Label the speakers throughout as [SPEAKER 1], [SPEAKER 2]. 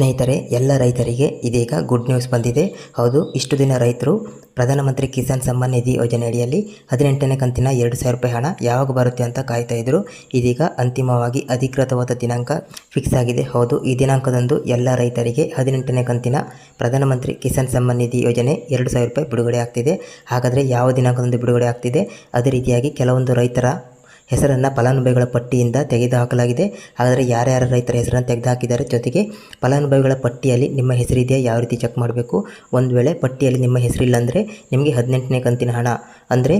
[SPEAKER 1] ಸ್ನೇಹಿತರೆ, ಎಲ್ಲ ರೈತರಿಗೆ ಇದೀಗ ಗುಡ್ ನ್ಯೂಸ್ ಬಂದಿದೆ. ಹೌದು, ಇಷ್ಟು ದಿನ ರೈತರು ಪ್ರಧಾನಮಂತ್ರಿ ಕಿಸಾನ್ ಸಮ್ಮಾನ್ ನಿಧಿ ಯೋಜನೆ ಅಡಿಯಲ್ಲಿ ಹದಿನೆಂಟನೇ ಕಂತಿನ ಎರಡು ಸಾವಿರ ರೂಪಾಯಿ ಹಣ ಯಾವಾಗ ಬರುತ್ತೆ ಅಂತ ಕಾಯ್ತಾ ಇದ್ರು. ಇದೀಗ ಅಂತಿಮವಾಗಿ ಅಧಿಕೃತವಾದ ದಿನಾಂಕ ಫಿಕ್ಸ್ ಆಗಿದೆ. ಹೌದು, ಈ ದಿನಾಂಕದಂದು ಎಲ್ಲ ರೈತರಿಗೆ ಹದಿನೆಂಟನೇ ಕಂತಿನ ಪ್ರಧಾನಮಂತ್ರಿ ಕಿಸಾನ್ ಸಮ್ಮಾನ್ ನಿಧಿ ಯೋಜನೆ ಎರಡು ಸಾವಿರ ರೂಪಾಯಿ ಬಿಡುಗಡೆ ಆಗ್ತಿದೆ. ಹಾಗಾದರೆ ಯಾವ ದಿನಾಂಕದಂದು ಬಿಡುಗಡೆ ಆಗ್ತಿದೆ? ಅದೇ ರೀತಿಯಾಗಿ ಕೆಲವೊಂದು ರೈತರ ಹೆಸರನ್ನು ಫಲಾನುಭವಿಗಳ ಪಟ್ಟಿಯಿಂದ ತೆಗೆದುಹಾಕಲಾಗಿದೆ. ಹಾಗಾದರೆ ಯಾರ್ಯಾರ ರೈತರ ಹೆಸರನ್ನು ತೆಗೆದುಹಾಕಿದ್ದಾರೆ? ಜೊತೆಗೆ ಫಲಾನುಭವಿಗಳ ಪಟ್ಟಿಯಲ್ಲಿ ನಿಮ್ಮ ಹೆಸರಿದೆಯಾ ಯಾವ ರೀತಿ ಚೆಕ್ ಮಾಡಬೇಕು? ಒಂದು ವೇಳೆ ಪಟ್ಟಿಯಲ್ಲಿ ನಿಮ್ಮ ಹೆಸರಿಲ್ಲ ಅಂದರೆ ನಿಮಗೆ ಹದಿನೆಂಟನೇ ಕಂತಿನ ಹಣ. ಅಂದರೆ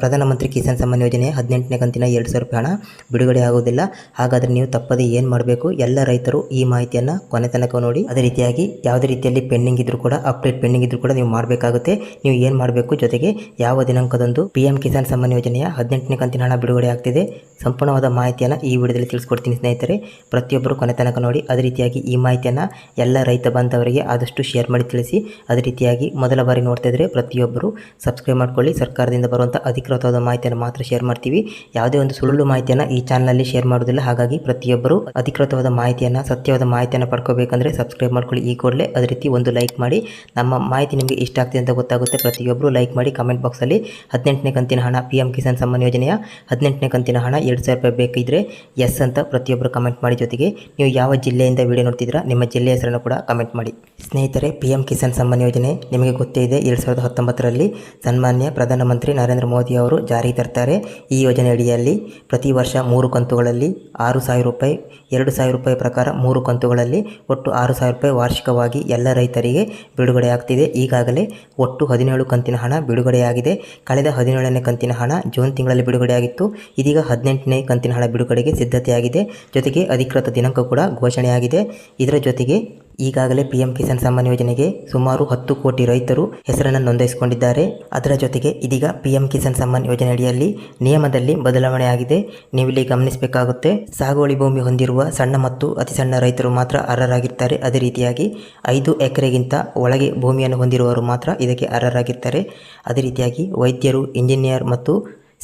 [SPEAKER 1] ಪ್ರಧಾನಮಂತ್ರಿ ಕಿಸಾನ್ ಸಮ್ಮಾನ್ ಯೋಜನೆ ಹದಿನೆಂಟನೇ ಕಂತಿನ ಎರಡು ಸಾವಿರ ರೂಪಾಯಿ ಹಣ ಬಿಡುಗಡೆ ಆಗೋದಿಲ್ಲ ಹಾಗಾದರೆ ನೀವು ತಪ್ಪದೇ ಏನು ಮಾಡಬೇಕು? ಎಲ್ಲ ರೈತರು ಈ ಮಾಹಿತಿಯನ್ನು ಕೊನೆ ತನಕ ನೋಡಿ. ಅದೇ ರೀತಿಯಾಗಿ ಯಾವುದೇ ರೀತಿಯಲ್ಲಿ ಪೆಂಡಿಂಗ್ ಇದ್ದರೂ ಕೂಡ, ಅಪ್ಡೇಟ್ ಪೆಂಡಿಂಗ್ ಇದ್ದರೂ ಕೂಡ ನೀವು ಮಾಡಬೇಕಾಗುತ್ತೆ. ನೀವು ಏನು ಮಾಡಬೇಕು? ಜೊತೆಗೆ ಯಾವ ದಿನಾಂಕದಂದು ಪಿ ಎಂ ಕಿಸಾನ್ ಸಮ್ಮಾನ್ ಯೋಜನೆಯ ಹದಿನೆಂಟನೇ ಕಂತಿನ ಹಣ ಬಿಡುಗಡೆ ಆಗ್ತಿದೆ? accede ಸಂಪೂರ್ಣವಾದ ಮಾಹಿತಿಯನ್ನು ಈ ವಿಡಿಯೋದಲ್ಲಿ ತಿಳಿಸ್ಕೊಡ್ತೀನಿ ಸ್ನೇಹಿತರೆ. ಪ್ರತಿಯೊಬ್ಬರು ಕೊನೆ ತನಕ ನೋಡಿ, ಅದೇ ರೀತಿಯಾಗಿ ಈ ಮಾಹಿತಿಯನ್ನು ಎಲ್ಲ ರೈತ ಬಾಂಧವರಿಗೆ ಆದಷ್ಟು ಶೇರ್ ಮಾಡಿ ತಿಳಿಸಿ. ಅದೇ ರೀತಿಯಾಗಿ ಮೊದಲ ಬಾರಿ ನೋಡ್ತಾ ಇದ್ರೆ ಪ್ರತಿಯೊಬ್ಬರು ಸಬ್ಸ್ಕ್ರೈಬ್ ಮಾಡ್ಕೊಳ್ಳಿ. ಸರ್ಕಾರದಿಂದ ಬರುವಂಥ ಅಧಿಕೃತವಾದ ಮಾಹಿತಿಯನ್ನು ಮಾತ್ರ ಶೇರ್ ಮಾಡ್ತೀವಿ. ಯಾವುದೇ ಒಂದು ಸುಳ್ಳು ಮಾಹಿತಿಯನ್ನು ಈ ಚಾನಲಲ್ಲಿ ಶೇರ್ ಮಾಡೋದಿಲ್ಲ ಹಾಗಾಗಿ ಪ್ರತಿಯೊಬ್ಬರು ಅಧಿಕೃತವಾದ ಮಾಹಿತಿಯನ್ನು, ಸತ್ಯವಾದ ಮಾಹಿತಿಯನ್ನು ಪಡ್ಕೋಬೇಕಂದ್ರೆ ಸಬ್ಸ್ಕ್ರೈಬ್ ಮಾಡ್ಕೊಳ್ಳಿ. ಈ ಕೂಡಲೇ ಅದೇ ರೀತಿ ಒಂದು ಲೈಕ್ ಮಾಡಿ. ನಮ್ಮ ಮಾಹಿತಿ ನಿಮಗೆ ಇಷ್ಟ ಆಗ್ತದೆ ಅಂತ ಗೊತ್ತಾಗುತ್ತೆ. ಪ್ರತಿಯೊಬ್ಬರು ಲೈಕ್ ಮಾಡಿ ಕಮೆಂಟ್ ಬಾಕ್ಸಲ್ಲಿ ಹದಿನೆಂಟನೇ ಕಂತಿನ ಹಣ ಪಿ ಎಂ ಕಿಸಾನ್ ಸಮ್ಮಾನ್ ಯೋಜನೆಯ ಹದಿನೆಂಟನೇ ಕಂತಿನ ಹಣ ಎರಡು ಸಾವಿರ ರೂಪಾಯಿ ಬೇಕಿದ್ರೆ ಎಸ್ ಅಂತ ಪ್ರತಿಯೊಬ್ಬರು ಕಮೆಂಟ್ ಮಾಡಿ ಜೊತೆಗೆ ನೀವು ಯಾವ ಜಿಲ್ಲೆಯಿಂದ ವಿಡಿಯೋ ನೋಡ್ತಿದ್ದೀರಾ, ನಿಮ್ಮ ಜಿಲ್ಲೆಯ ಹೆಸರನ್ನು ಕೂಡ ಕಮೆಂಟ್ ಮಾಡಿ. ಸ್ನೇಹಿತರೆ ಪಿ ಎಂ ಕಿಸಾನ್ ಸಮ್ಮಾನ್ ಯೋಜನೆ ನಿಮಗೆ ಗೊತ್ತೇ ಇದೆ ಎರಡು ಸಾವಿರದ ಹತ್ತೊಂಬತ್ತರಲ್ಲಿ ಸನ್ಮಾನ್ಯ ಪ್ರಧಾನಮಂತ್ರಿ ನರೇಂದ್ರ ಮೋದಿ ಅವರು ಜಾರಿಗೆ ತರ್ತಾರೆ. ಈ ಯೋಜನೆ ಅಡಿಯಲ್ಲಿ ಪ್ರತಿ ವರ್ಷ ಮೂರು ಕಂತುಗಳಲ್ಲಿ ಆರು ಸಾವಿರ ರೂಪಾಯಿ, ಎರಡು ಸಾವಿರ ರೂಪಾಯಿ ಪ್ರಕಾರ ಮೂರು ಕಂತುಗಳಲ್ಲಿ ಒಟ್ಟು ಆರು ಸಾವಿರ ರೂಪಾಯಿ ವಾರ್ಷಿಕವಾಗಿ ಎಲ್ಲ ರೈತರಿಗೆ ಬಿಡುಗಡೆ ಆಗ್ತಿದೆ. ಈಗಾಗಲೇ ಒಟ್ಟು ಹದಿನೇಳು ಕಂತಿನ ಹಣ ಬಿಡುಗಡೆಯಾಗಿದೆ. ಕಳೆದ ಹದಿನೇಳನೇ ಕಂತಿನ ಹಣ ಜೂನ್ ತಿಂಗಳಲ್ಲಿ ಬಿಡುಗಡೆಯಾಗಿತ್ತು. ಇದೀಗ ಹದಿನೆಂಟನೇ ಕಂತಿನ ಹಣ ಬಿಡುಗಡೆಗೆ ಸಿದ್ಧತೆಯಾಗಿದೆ. ಜೊತೆಗೆ ಅಧಿಕೃತ ದಿನಾಂಕ ಕೂಡ ಘೋಷಣೆಯಾಗಿದೆ. ಇದರ ಜೊತೆಗೆ ಈಗಾಗಲೇ ಪಿ ಎಂ ಕಿಸಾನ್ ಸಮ್ಮಾನ್ ಯೋಜನೆಗೆ ಸುಮಾರು ಹತ್ತು ಕೋಟಿ ರೈತರು ಹೆಸರನ್ನು ನೋಂದಾಯಿಸಿಕೊಂಡಿದ್ದಾರೆ. ಅದರ ಜೊತೆಗೆ ಇದೀಗ ಪಿ ಎಂ ಕಿಸಾನ್ ಸಮ್ಮಾನ್ ಯೋಜನೆ ಅಡಿಯಲ್ಲಿ ನಿಯಮದಲ್ಲಿ ಬದಲಾವಣೆಯಾಗಿದೆ. ನೀವಿಲ್ಲಿ ಗಮನಿಸಬೇಕಾಗುತ್ತೆ, ಸಾಗುವಳಿ ಭೂಮಿ ಹೊಂದಿರುವ ಸಣ್ಣ ಮತ್ತು ಅತಿ ಸಣ್ಣ ರೈತರು ಮಾತ್ರ ಅರ್ಹರಾಗಿರ್ತಾರೆ. ಅದೇ ರೀತಿಯಾಗಿ ಐದು ಎಕರೆಗಿಂತ ಒಳಗೆ ಭೂಮಿಯನ್ನು ಹೊಂದಿರುವವರು ಮಾತ್ರ ಇದಕ್ಕೆ ಅರ್ಹರಾಗಿರ್ತಾರೆ. ಅದೇ ರೀತಿಯಾಗಿ ವೈದ್ಯರು, ಇಂಜಿನಿಯರ್ ಮತ್ತು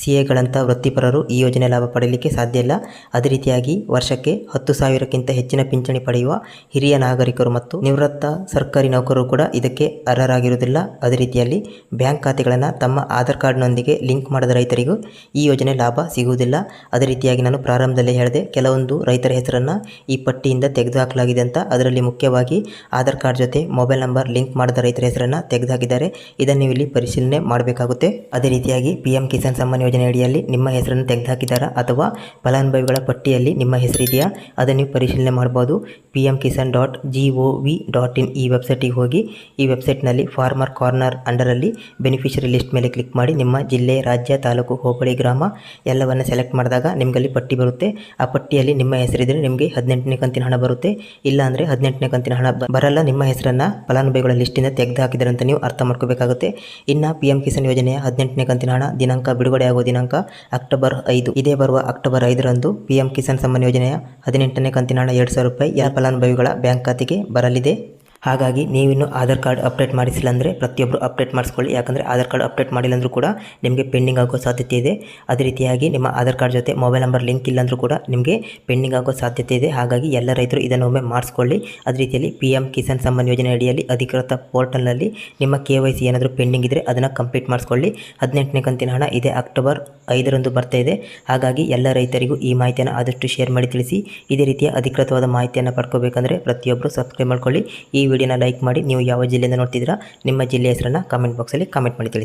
[SPEAKER 1] ಸಿ ಎಗಳಂಥ ವೃತ್ತಿಪರರು ಈ ಯೋಜನೆ ಲಾಭ ಪಡೆಯಲಿಕ್ಕೆ ಸಾಧ್ಯ ಇಲ್ಲ. ಅದೇ ರೀತಿಯಾಗಿ ವರ್ಷಕ್ಕೆ ಹತ್ತು ಸಾವಿರಕ್ಕಿಂತ ಹೆಚ್ಚಿನ ಪಿಂಚಣಿ ಪಡೆಯುವ ಹಿರಿಯ ನಾಗರಿಕರು ಮತ್ತು ನಿವೃತ್ತ ಸರ್ಕಾರಿ ನೌಕರರು ಕೂಡ ಇದಕ್ಕೆ ಅರ್ಹರಾಗಿರುವುದಿಲ್ಲ. ಅದೇ ರೀತಿಯಲ್ಲಿ ಬ್ಯಾಂಕ್ ಖಾತೆಗಳನ್ನು ತಮ್ಮ ಆಧಾರ್ ಕಾರ್ಡ್ನೊಂದಿಗೆ ಲಿಂಕ್ ಮಾಡದ ರೈತರಿಗೂ ಈ ಯೋಜನೆ ಲಾಭ ಸಿಗುವುದಿಲ್ಲ. ಅದೇ ರೀತಿಯಾಗಿ ನಾನು ಪ್ರಾರಂಭದಲ್ಲೇ ಹೇಳಿದೆ, ಕೆಲವೊಂದು ರೈತರ ಹೆಸರನ್ನು ಈ ಪಟ್ಟಿಯಿಂದ ತೆಗೆದುಹಾಕಲಾಗಿದೆ ಅಂತ. ಅದರಲ್ಲಿ ಮುಖ್ಯವಾಗಿ ಆಧಾರ್ ಕಾರ್ಡ್ ಜೊತೆ ಮೊಬೈಲ್ ನಂಬರ್ ಲಿಂಕ್ ಮಾಡದ ರೈತರ ಹೆಸರನ್ನು ತೆಗೆದುಹಾಕಿದ್ದಾರೆ. ಇದನ್ನು ನೀವು ಇಲ್ಲಿ ಪರಿಶೀಲನೆ ಮಾಡಬೇಕಾಗುತ್ತೆ. ಅದೇ ರೀತಿಯಾಗಿ ಪಿ ಕಿಸಾನ್ ಸಮ್ಮಾನ್ ಯೋಜನೆ ಅಡಿಯಲ್ಲಿ ನಿಮ್ಮ ಹೆಸರನ್ನು ತೆಗೆದುಹಾಕಿದ್ದಾರಾ ಅಥವಾ ಫಲಾನುಭವಿಗಳ ಪಟ್ಟಿಯಲ್ಲಿ ನಿಮ್ಮ ಹೆಸರಿದೆಯಾ? ಅದನ್ನು ನೀವು ಪರಿಶೀಲನೆ ಮಾಡ್ಬೋದು. P M Kisan dot G O V dot in ಈ ವೆಬ್ಸೈಟಿಗೆ ಹೋಗಿ. ಈ ವೆಬ್ಸೈಟ್ನಲ್ಲಿ ಫಾರ್ಮರ್ ಕಾರ್ನರ್ ಅಂಡರಲ್ಲಿ ಬೆನಿಫಿಷರಿ ಲಿಸ್ಟ್ ಮೇಲೆ ಕ್ಲಿಕ್ ಮಾಡಿ ನಿಮ್ಮ ಜಿಲ್ಲೆ, ರಾಜ್ಯ, ತಾಲೂಕು, ಹೋಬಳಿ, ಗ್ರಾಮ ಎಲ್ಲವನ್ನು ಸೆಲೆಕ್ಟ್ ಮಾಡಿದಾಗ ನಿಮಗಲ್ಲಿ ಪಟ್ಟಿ ಬರುತ್ತೆ. ಆ ಪಟ್ಟಿಯಲ್ಲಿ ನಿಮ್ಮ ಹೆಸರಿದ್ರೆ ನಿಮಗೆ ಹದಿನೆಂಟನೇ ಕಂತಿನ ಹಣ ಬರುತ್ತೆ. ಇಲ್ಲ ಅಂದರೆ ಹದಿನೆಂಟನೇ ಕಂತಿನ ಹಣ ಬರಲ್ಲ. ನಿಮ್ಮ ಹೆಸರನ್ನು ಫಲಾನುಭವಿಗಳ ಲಿಸ್ಟಿಂದ ತೆಗೆದು ಹಾಕಿದ್ದಾರೆ ಅಂತ ನೀವು ಅರ್ಥ ಮಾಡ್ಕೋಬೇಕಾಗುತ್ತೆ. ಇನ್ನು ಪಿ ಎಂ ಕಿಸಾನ್ ಯೋಜನೆಯ ಹದಿನೆಂಟನೇ ಕಂತಿನ ಹಣ ದಿನಾಂಕ ಬಿಡುಗಡೆ ದಿನಾಂಕ ಅಕ್ಟೋಬರ್ ಐದು. ಇದೇ ಬರುವ ಅಕ್ಟೋಬರ್ ಐದರಂದು ಪಿಎಂ ಕಿಸಾನ್ ಸಮ್ಮಾನ್ ಯೋಜನೆಯ ಹದಿನೆಂಟನೇ ಕಂತಿನ ಹಣ ಎರಡು ಸಾವಿರ ರೂಪಾಯಿ ಎಲ್ಲ ಫಲಾನುಭವಿಗಳ ಬ್ಯಾಂಕ್ ಖಾತೆಗೆ ಬರಲಿದೆ. ಹಾಗಾಗಿ ನೀವಿನ್ನು ಆಧಾರ್ ಕಾರ್ಡ್ ಅಪ್ಡೇಟ್ ಮಾಡಿಸಿಲ್ಲ ಅಂದರೆ ಪ್ರತಿಯೊಬ್ಬರು ಅಪ್ಡೇಟ್ ಮಾಡಿಸ್ಕೊಳ್ಳಿ. ಯಾಕಂದರೆ ಆಧಾರ್ ಕಾರ್ಡ್ ಅಪ್ಡೇಟ್ ಮಾಡಿಲ್ಲ ಅಂದರೂ ಕೂಡ ನಿಮಗೆ ಪೆಂಡಿಂಗ್ ಆಗೋ ಸಾಧ್ಯತೆ ಇದೆ. ಅದೇ ರೀತಿಯಾಗಿ ನಿಮ್ಮ ಆಧಾರ್ ಕಾರ್ಡ್ ಜೊತೆ ಮೊಬೈಲ್ ನಂಬರ್ ಲಿಂಕ್ ಇಲ್ಲಾಂದರೂ ಕೂಡ ನಿಮಗೆ ಪೆಂಡಿಂಗ್ ಆಗೋ ಸಾಧ್ಯತೆ ಇದೆ. ಹಾಗಾಗಿ ಎಲ್ಲ ರೈತರು ಇದನ್ನು ಒಮ್ಮೆ ಮಾಡಿಸ್ಕೊಳ್ಳಿ. ಅದೇ ರೀತಿಯಲ್ಲಿ ಪಿ ಎಂ ಕಿಸಾನ್ ಸಮ್ಮಾನ್ ಯೋಜನೆ ಅಡಿಯಲ್ಲಿ ಅಧಿಕೃತ ಪೋರ್ಟಲ್ನಲ್ಲಿ ನಿಮ್ಮ ಕೆ ವೈ ಸಿ ಏನಾದರೂ ಪೆಂಡಿಂಗ್ ಇದ್ದರೆ ಅದನ್ನು ಕಂಪ್ಲೀಟ್ ಮಾಡಿಸ್ಕೊಳ್ಳಿ. ಹದಿನೆಂಟನೇ ಕಂತಿನ ಹಣ ಇದೇ ಅಕ್ಟೋಬರ್ ಐದರಂದು ಬರ್ತಾ ಇದೆ. ಹಾಗಾಗಿ ಎಲ್ಲ ರೈತರಿಗೂ ಈ ಮಾಹಿತಿಯನ್ನು ಆದಷ್ಟು ಶೇರ್ ಮಾಡಿ ತಿಳಿಸಿ. ಇದೇ ರೀತಿಯ ಅಧಿಕೃತವಾದ ಮಾಹಿತಿಯನ್ನು ಪಡ್ಕೋಬೇಕಂದ್ರೆ ಪ್ರತಿಯೊಬ್ಬರು ಸಬ್ಸ್ಕ್ರೈಬ್ ಮಾಡ್ಕೊಳ್ಳಿ. ಈ ವಿಡಿಯೋನ ಲೈಕ್ ಮಾಡಿ ನೀವು ಯಾವ ಜಿಲ್ಲೆಯಿಂದ ನೋಡ್ತಿದ್ದೀರಾ, ನಿಮ್ಮ ಜಿಲ್ಲೆಯ ಹೆಸರನ್ನು ಕಮೆಂಟ್ ಬಾಕ್ಸಲ್ಲಿ ಕಮೆಂಟ್ ಮಾಡಿ ತಿಳಿಸಿ.